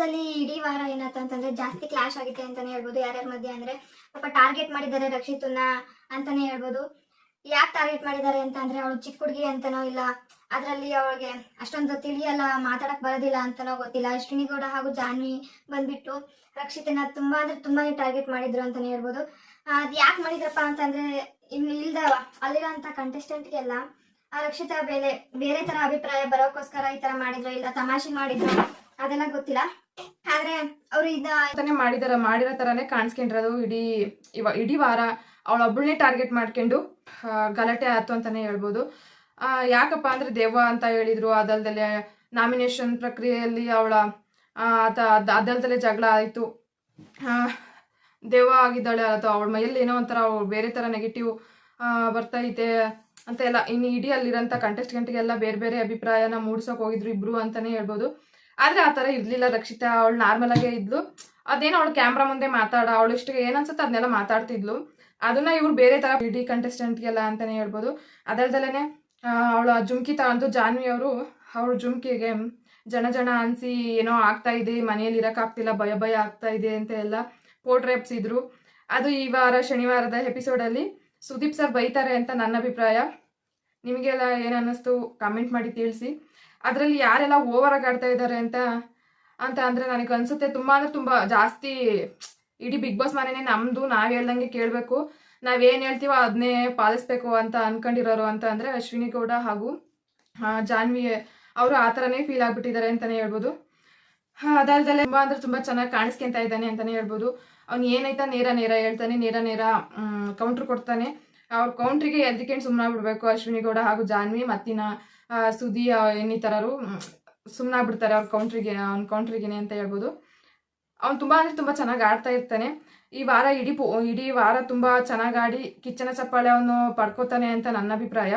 ಅಲ್ಲಿ ಇಡೀ ವಾರ ಏನಾಯ್ತು ಅಂತಂದ್ರೆ ಜಾಸ್ತಿ ಕ್ಲಾಶ್ ಆಗಿದೆ ಅಂತಾನೆ ಹೇಳ್ಬೋದು. ಯಾರ್ಯಾರ ಮಧ್ಯೆ ಅಂದ್ರೆ, ಪಾಪ ಟಾರ್ಗೆಟ್ ಮಾಡಿದ್ದಾರೆ ರಕ್ಷಿತನ್ನ ಅಂತಾನೆ ಹೇಳ್ಬೋದು. ಯಾಕೆ ಟಾರ್ಗೆಟ್ ಮಾಡಿದ್ದಾರೆ ಅಂತ ಅಂದ್ರೆ ಅವಳು ಚಿಕ್ಕ ಹುಡುಗಿ ಅಂತನೋ ಇಲ್ಲ, ಅದರಲ್ಲಿ ಅವಳಿಗೆ ಅಷ್ಟೊಂದು ತಿಳಿಯಲ್ಲ, ಮಾತಾಡಕ್ ಬರೋದಿಲ್ಲ ಅಂತನೋ ಗೊತ್ತಿಲ್ಲ. ಅಶ್ವಿನಿ ಹಾಗೂ ಜಾನ್ವಿ ಬಂದ್ಬಿಟ್ಟು ರಕ್ಷಿತನ ತುಂಬಾ ಅಂದ್ರೆ ತುಂಬಾನೇ ಟಾರ್ಗೆಟ್ ಮಾಡಿದ್ರು ಅಂತಾನೆ ಹೇಳ್ಬೋದು. ಅದ್ ಯಾಕೆ ಮಾಡಿದ್ರಪ್ಪ ಅಂತಂದ್ರೆ ಇನ್ನು ಇಲ್ದ ಅಲ್ಲಿರೋಂಥ ಕಂಟೆಸ್ಟೆಂಟ್ಗೆಲ್ಲ ಆ ರಕ್ಷಿತ ಬೇರೆ ಬೇರೆ ತರ ಅಭಿಪ್ರಾಯ ಬರೋಕೋಸ್ಕರ ಈ ತರ ಮಾಡಿದ್ರು ಇಲ್ಲ ತಮಾಷೆ ಮಾಡಿದ್ರು ಅದೆಲ್ಲ ಗೊತ್ತಿಲ್ಲ. ಆದ್ರೆ ಅವ್ರು ಇದನ್ನೇ ಮಾಡಿದಾರ, ಮಾಡಿರೋ ತರಾನೇ ಕಾಣಿಸ್ಕೊಂಡಿರೋದು ಇಡೀ ಇವ, ಇಡೀ ವಾರ ಅವಳೊಬ್ಬಳನ್ನೇ ಟಾರ್ಗೆಟ್ ಮಾಡ್ಕೊಂಡು ಗಲಾಟೆ ಆಯ್ತು ಅಂತಾನೆ ಹೇಳ್ಬೋದು. ಯಾಕಪ್ಪ ಅಂದ್ರೆ ದೇವ ಅಂತ ಹೇಳಿದ್ರು ಅದಲ್ದಲೆ ನಾಮಿನೇಷನ್ ಪ್ರಕ್ರಿಯೆಯಲ್ಲಿ ಅವಳ ಅದಲ್ದಲೆ ಜಗಳ ಆಯಿತು. ದೇವ ಆಗಿದ್ದಾಳೆ ಅಥವಾ ಅವಳ ಮೈಯಲ್ಲಿ ಏನೋ ಒಂಥರ ಬೇರೆ ಥರ ನೆಗೆಟಿವ್ ಬರ್ತೈತೆ ಅಂತ ಎಲ್ಲ ಇನ್ನು ಇಡೀ ಅಲ್ಲಿರೋಂಥ ಕಂಟೆಸ್ಟೆಂಟ್ಗೆಲ್ಲ ಬೇರೆ ಬೇರೆ ಅಭಿಪ್ರಾಯನ ಮೂಡ್ಸೋಕೆ ಹೋಗಿದ್ರು ಇಬ್ರು ಅಂತಾನೆ ಹೇಳ್ಬೋದು. ಆದ್ರೆ ಆ ಥರ ಇರ್ಲಿಲ್ಲ. ರಕ್ಷಿತಾ ಅವಳು ನಾರ್ಮಲ್ ಆಗೇ ಇದ್ಲು. ಅದೇನೋ ಅವಳು ಕ್ಯಾಮ್ರಾ ಮುಂದೆ ಮಾತಾಡ, ಅವಳು ಇಷ್ಟ ಏನನ್ಸುತ್ತೆ ಅದನ್ನೆಲ್ಲ ಮಾತಾಡ್ತಿದ್ಲು. ಅದನ್ನ ಇವ್ರು ಬೇರೆ ತರ ಇಡೀ ಕಂಟೆಸ್ಟೆಂಟ್ಗೆಲ್ಲ ಅಂತಾನೆ ಹೇಳ್ಬೋದು. ಅವಳು ಅವಳ ಜುಮ್ಕಿ ತಗೊಂಡು ಜಾನ್ವಿ ಅವರು ಅವಳು ಜುಮ್ಕಿಗೆ ಜನ ಜನ ಅನ್ಸಿ ಏನೋ ಆಗ್ತಾ ಇದೆ, ಮನೆಯಲ್ಲಿ ಇರಕ್ಕಾಗ್ತಿಲ್ಲ, ಭಯ ಭಯ ಆಗ್ತಾ ಇದೆ ಅಂತ ಎಲ್ಲ ಇದ್ರು ಅದು ಈ ವಾರ ಶನಿವಾರದ ಎಪಿಸೋಡಲ್ಲಿ ಸುದೀಪ್ ಸರ್ ಬೈತಾರೆ ಅಂತ ನನ್ನ ಅಭಿಪ್ರಾಯ. ನಿಮಗೆಲ್ಲ ಏನನ್ನಿಸ್ತು ಅನ್ನಿಸ್ತು? ಕಾಮೆಂಟ್ ಮಾಡಿ ತಿಳಿಸಿ. ಅದರಲ್ಲಿ ಯಾರೆಲ್ಲ ಓವರ್ ಆಗಿ ಆಡ್ತಾ ಇದ್ದಾರೆ ಅಂತ ಅಂತ ಅಂದರೆ ನನಗೆ ಅನ್ಸುತ್ತೆ ತುಂಬಾ ಅಂದರೆ ತುಂಬಾ ಜಾಸ್ತಿ ಇಡೀ ಬಿಗ್ ಬಾಸ್ ಮನೆನೇ ನಮ್ದು, ನಾವು ಹೇಳ್ದಂಗೆ ಕೇಳಬೇಕು. ನಾವೇನು ಹೇಳ್ತೀವೋ ಅದನ್ನೇ ಪಾಲಿಸ್ಬೇಕು ಅಂತ ಅನ್ಕೊಂಡಿರೋರು ಅಂತ ಅಂದರೆ ಅಶ್ವಿನಿ ಗೌಡ ಹಾಗೂ ಜಾನ್ವಿ ಅವರು ಆ ಥರನೇ ಫೀಲ್ ಆಗಿಬಿಟ್ಟಿದ್ದಾರೆ ಅಂತಾನೆ ಹೇಳ್ಬೋದು. ಹಾಂ, ಅದಲ್ದಲೆ ತುಂಬಾ ಅಂದ್ರೆ ತುಂಬಾ ಚೆನ್ನಾಗಿ ಕಾಣಿಸ್ಕೊಂತ ಇದ್ದಾನೆ ಅಂತಾನೆ ಹೇಳ್ಬೋದು. ಅವ್ನು ಏನಾಯ್ತಾ ನೇರ ನೇರ ಹೇಳ್ತಾನೆ, ನೇರ ನೇರ ಕೌಂಟ್ರ್ ಕೊಡ್ತಾನೆ. ಅವ್ರ ಕೌಂಟ್ರಿಗೆ ಎದ್ರಿಕೊಂಡು ಸುಮ್ಮನೆ ಬಿಡ್ಬೇಕು ಅಶ್ವಿನಿ ಗೌಡ ಹಾಗೂ ಜಾನ್ವಿ ಮತ್ತಿನ ಸುದಿ ಇನ್ನಿತರರು ಸುಮ್ಮನಾಗ್ಬಿಡ್ತಾರೆ ಅವ್ರ ಕೌಂಟ್ರಿಗೆ ಅವ್ನ ಕೌಂಟ್ರಿಗೇನೆ ಅಂತ ಹೇಳ್ಬೋದು. ಅವ್ನು ತುಂಬ ಅಂದರೆ ತುಂಬ ಚೆನ್ನಾಗಿ ಆಡ್ತಾ ಇರ್ತಾನೆ. ಈ ವಾರ ಇಡೀ ಇಡೀ ವಾರ ತುಂಬ ಚೆನ್ನಾಗಿ ಆಡಿ ಕಿಚ್ಚನ ಚಪ್ಪಾಳೆ ಅವನು ಪಡ್ಕೋತಾನೆ ಅಂತ ನನ್ನ ಅಭಿಪ್ರಾಯ.